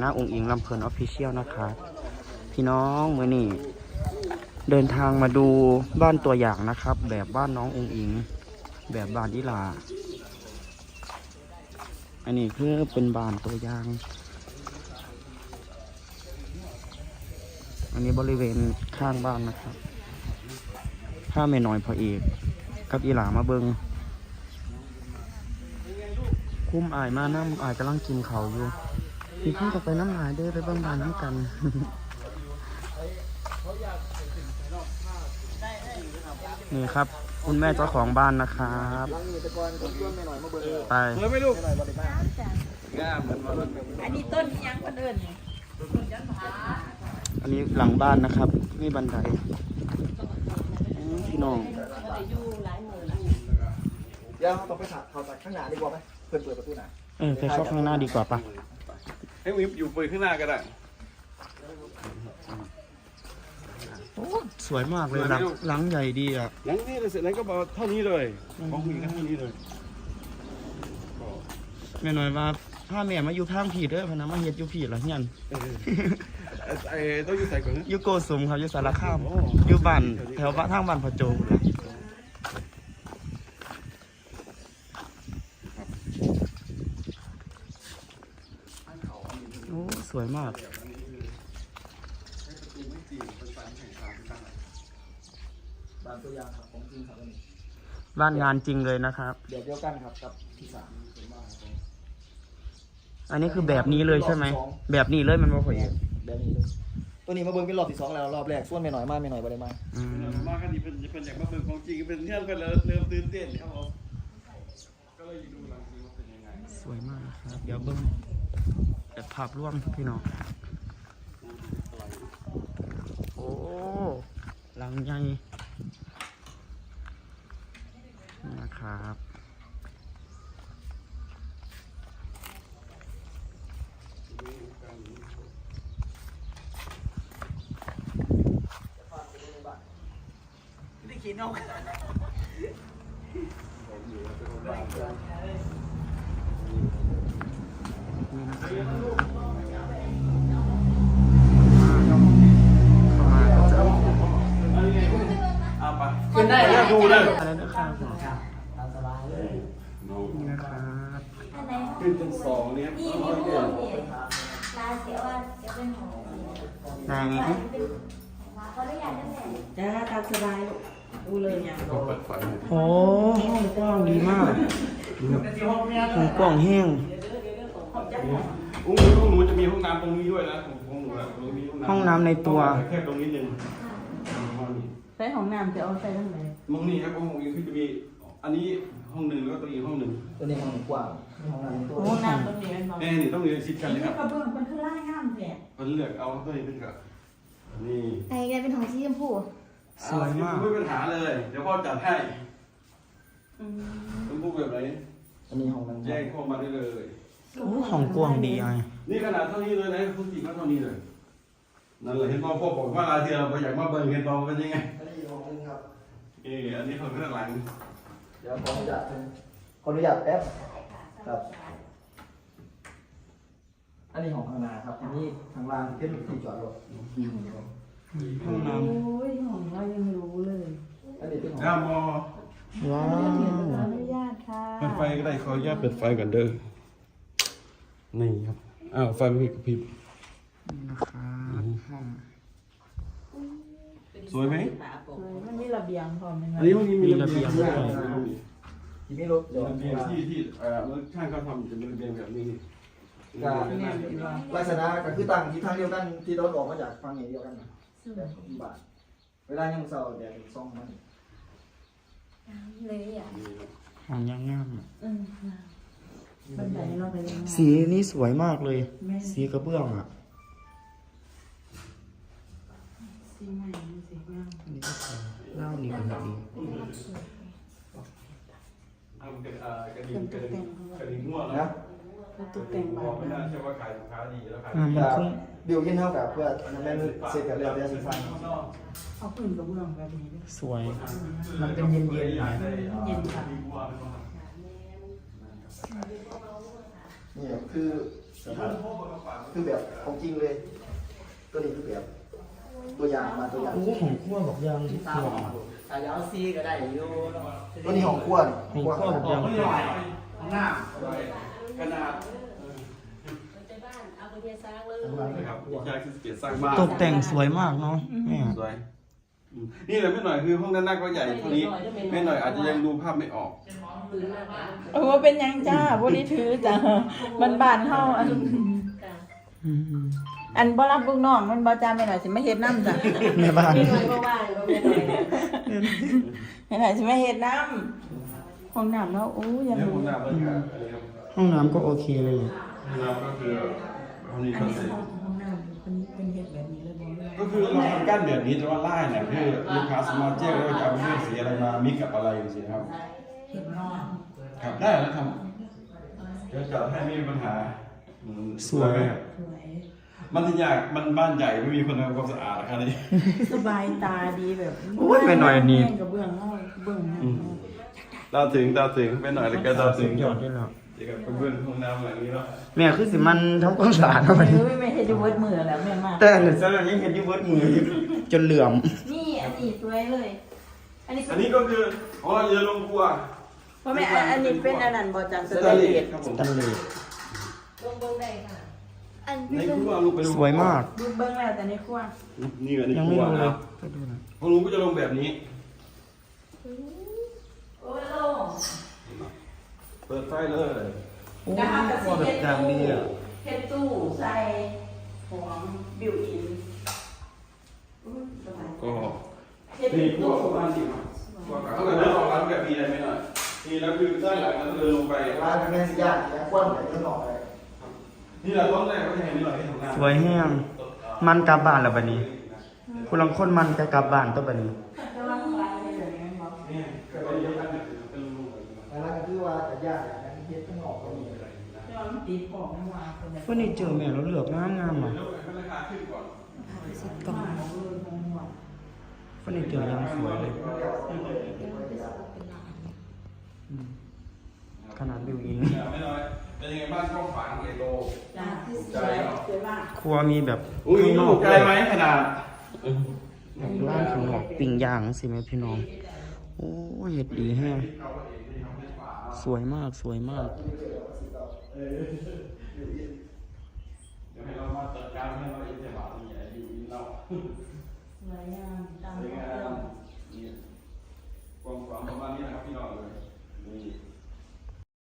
หน้าองค์อิงลำเพลินออฟฟิเชียลนะคะ พี่น้องมือนี่เดินทางมาดูบ้านตัวอย่างนะครับ แบบบ้านน้ององค์อิง แบบบ้านอิลา อันนี้คือเป็นบ้านตัวอย่าง อันนี้บริเวณข้างบ้านนะครับ ถ้าไม่น้อยพอเอกกับอีหลามาเบิงคุ้มอายมาน้ำอายกำลังกินเขาอยู่ พี่ข้าจะไปน้ำหายเด้อไปเบิ่งบ้านน้ำกันนี่ครับ คุณแม่เจ้าของบ้านนะครับไปเฮ้ยไม่ลูกอันนี้ต้นอิหยังคนอื่นนี่อันนี้หลังบ้านนะครับนี่บันไดอืมพี่น้องเดี๋ยวต้องไปถักเขาจากข้างหน้าดีกว่าไหมเพื่อนเปิดประตูหน้าเออไปเข้าข้างหน้าดีกว่าปะ ให้วิบอยู่ปืนข้างหน้าก็ได้โอ้สวยมากเลยหลังหลังใหญ่ดีอะหลังนี้เลยเสร็จแล้วก็บอกเท่านี้เลยของผู้หญิงก็เท่านี้เลยแม่น้อยว่าถ้าแม่มาอยู่ทางผีเด้อพะนะมาเฮ็ดอยู่ผีละเฮียนเออไอ้ต้องอยู่ใส่ก่อนนะอยู่โกสุมครับอยู่สารคามอยู่บ้านแถวบ้านทางบ้านพะโจเลยโอ้ สวยมาก บางตัวอย่างครับของจริงครับอันนี้บ้านงานจริงเลยนะครับเดี๋ยวเดียวกันครับกับที่สามอันนี้คือแบบนี้เลยใช่ไหม แบบนี้เลยมันบ่พอเอกแบบนี้เลยตัวนี้มาเบิ้งเป็นรอบที่สองแล้วรอบแรกส่วนไม่หน่อยมากไม่หน่อยบ่ได้มาอืมมากันดีเป็นเป็นอยากมาเบิ่งของจริงเป็นเพื่อนกันเลยเริ่มตื่นเต้นครับผมก็เลยดูหลังจริงว่าเป็นยังไง สวยมากนะครับ เดี๋ยวเบิ้งแบบภาพร่วมพี่น้อง โอ้ หลังใหญ่นี่นะครับได้ขี่นกนี่นะครับ ดูเลยอะไรนะครับผมตามสบายเลยนี่นะครับขึ้นเป็นสองเนี่ยนี่มีผู้เห็นลาเสียว่าจะเป็นของไหนเขาได้ยังได้ไหมจ้าตามสบายลูกดูเลยยังโอ้ห้องกว้างดีมากห้องกว้างแห้งอุ้งห้องหนูจะมีห้องน้ำตรงนี้ด้วยนะของหนูอะตรงนี้ห้องน้ำในตัวแค่ตรงนี้หนึ่ง ใช้ของน้ำจะเอาใส่ทั้งไหนมองนี่ครับห้องนี้คือจะมีอันนี้ห้องหนึ่งแล้วก็ตัวอีกห้องหนึ่งตัวนี้มันกว้างห้องน้ำตัวห้องน้ำตรงนี้มันบอกแน่นี่ต้องเรียนชิดกันเลยครับกระเบื้องเป็นเครื่องงามแท้คนเลือกเอาตัวนี้เป็นกับนี่ไอ้กลายเป็นของสีชมพูสวยมากไม่มีปัญหาเลย เดี๋ยวพ่อจัดให้อืมต้องพูดแบบไหนอันนี้ห้องน้ำแจ้งเข้ามาได้เลยโอ้ห้องกว้างดีไอ้นี่ขนาดเท่านี้เลยนะคุณจริงก็เท่านี้เลยนั่นแหละเห็นพ่อพ่อบอกว่าลาเทียเราอยากมาเบิ่งเห็นพ่อเป็นยังไงอันนี้ห้องนึงครับ เอออันนี้คนข้างหลังเดี๋ยวขออนุญาตขออนุญาตแป๊บครับ อันนี้ของข้างหน้าครับอันนี้ข้างล่างเป็นที่จอดรถห้องน้โอ้ยของเรายังรู้เลยอันนี้เป็นของน้ามอำว้าขอวอนุญาตค่ะเปิดไฟก็ได้ขออนุญาตเปิดไฟก่อนเด้อนี่ครับอ้าวไฟไม่กระพริบนี่นะครับห้อง สวยไหม มันมีระเบียงพร้อมไหมอันนี้ห้องนี้มีระเบียงด้วยที่ไม่รถเดี๋ยวระเบียงที่ที่เอ่อเมื่อช่างเขาทำจะเป็นระเบียงแบบนี้ลักษณะก็คือตั้งที่ทางเดียวกันที่เราออกมาจากฝั่งนี้เดียวกันนะแต่ของที่บ้านเวลายังเศร้าแดดส่องมันเลยอะห้องย่างงามอะอืมบันไดเราไปยังไงสีนี้สวยมากเลย สีกระเบื้องอะสีใหม่สีงามอั นนี้ก็สวยเล่านี่ก็ดีทำกันเอ่อกระดิ่งกระดิ่งกระดิ่งง่วงนะแล้วแล้วตกแต่งบบ้าอกไม่นน่าเชื่อว่าขายสินค้าดีแล้วขายอ่ามันคงบิวกินเท่ากับเพื่อมันเป็นเศษกับเรียวเดียวสีฟ้าเอาพื้นกระเบื้องแบบนี้ด้วยสวย มันเป็นเย็นๆหน่อยเย็นค่ะนี่คือสถานคือแบบของจริงเลย ตัวนี้คือแบบ ตัวอย่างมาตัวอย่างโอ้ของขั้วบอกยังที่ขั้วถ้าจะเอาซีก็ได้อยู่ตัวนี้ของขั้วนี่ของขั้วบอกยังหน้าขนาดไปบ้านเอาไปเทสร้างเลยนะครับยายคือเกียรติสร้างบ้านตกแต่งสวยมากเนาะแม่สวยอืมนี่แหละไม่หน่อยคือห้องด้านหน้าก็ใหญ่เท่านี้ไม่หน่อยอาจจะยังดูภาพไม่ออกปืนมาบ้านเออว่าเป็นหยังจ้าบ่ได้ถือจ้ามันบานเฮาอันค่ะ อืมอันบ่รับลูกน้องมันบ่จ้าแม่หน่อยสิมาเฮ็ดน้ำจ้ะแม่บ้านไม่ไหวก็ว่างก็ไม่ได้แม่หน่อยสิมาเฮ็ดน้ำห้องน้ำเนาะโอ้ยังเนี่ยรู้ห้องน้ำบรรยากาศอะไรครับห้องน้ำก็โอเคเลยห้องน้ำก็คือห้องนี้อันก็นี้เสร็จห้องน้ำเป็นเป็นเฮ็ดแบบนี้เลยบ่แม่ก็คือเราทำกั้นแบบนี้แต่ว่าไล่เนี่ยคือลูกค้าสามารถแจ้งได้ว่าจะเอาเรื่องสีอะไรมามิกกับอะไรอย่างเงี้ยครับเฮ็ดนอกครับได้แล้วครับเดี๋ยวจัดให้ไม่มีปัญหาอืมสวยไหมครับสวย มันจะยากมันบ้านใหญ่ไม่มีคนทำความสะอาดนะครับนี่ สบายตาดีแบบโอ้ยแม่หน่อยนี่ แม่งกับเบื้องเฮาเบื้องหน้าเราถึงเราถึงไปหน่อยแล้วก็เราถึงยอดด้วยแล้วเดี๋ยวกับเพื่อนห้องน้ำหลังนี้เนาะแม่คือสิมันทำความสะอาดเข้าไปเออแม่เฮ็ดอยู่เบิดมือแล้วแม่มาก แต่เนี่ยสำหรับยังเห็นอยูเวิร์ดมืออยู่จนเหลื่อม นี่อันนี้สวยเลย อันนี้อันนี้ก็คือของเราจะลงครัวเพราะแม่อันอันนี้เป็นอันนั้นบ่จ้าสสแตแตนนเลเลสสครับผม ตันเลย ในครัวลูกไปดูสวยมากดูเบิ่งแล้วแต่ในครัวนี่อันนี้ยังคไม่รัวรู้เลนะยไปดูหนะของลุงก็จะลงแบบนี้โอ้ยโลงเปิดไฟเลย โอ้ยครัวแบบอย่างดีอะเฮ็ดตู้ใส่ของบิวอินอุ๊ยสบายก็เฮ็ดนี่ครัวตู้ประมาณนี้ครับครัวเขาเลยเดินออกร้านแบบนี้ได้ไหมหน่อยนี่แล้วคือด้านหลังนั้นเดินลงไปร้านแม่สิยากแล้วควนแบบนี้หน่อย นี่แหละต้นแรกก็จะเห็นนี่หน่อยที่ทำงานสวยแห้งมันกลับบ้านแล้วบัดนี้คุณลังคนมันจะกลับบ้านตัวบัดนี้แต่ว่าร้านเป็นแบบนี้บ่นี่ก็เป็นเดียวกันเนี่ยเป็นรูปแบบนี้แล้วก็คือว่าแต่ยากอย่างนั้นเฮ็ดข้างนอกก็มีแต่ว่ามันติดของมันว่าคนแบบเฟอร์นิเจอร์แม่เราเลือกงามงามๆอะแล้วให้ราคาขึ้นก่อนต้องมาเอาเลยของหัวเฟอร์นิเจอร์ยังสวยเลยอืมขนาดบิวอิน บ้านกว้างขวางเอโลจ้าสวยสวยมากครัวมีแบบอุ้ยข้างนลูอกกไกลไหมขนาดแบบร้านข้างนอกปิ้งย่างสิแม่พี่น้อง โอ้ยเห็ดดีแห้งสวยมากสวยมาก เดี๋ยวให้เรามาจัดการให้เราเองจะบาทใหญ่อยู่อินเราสวยงามตามสวยเรื่งาองมนี่กว้างขวางประมาณนี้นะครับพี่น้องเลยนี่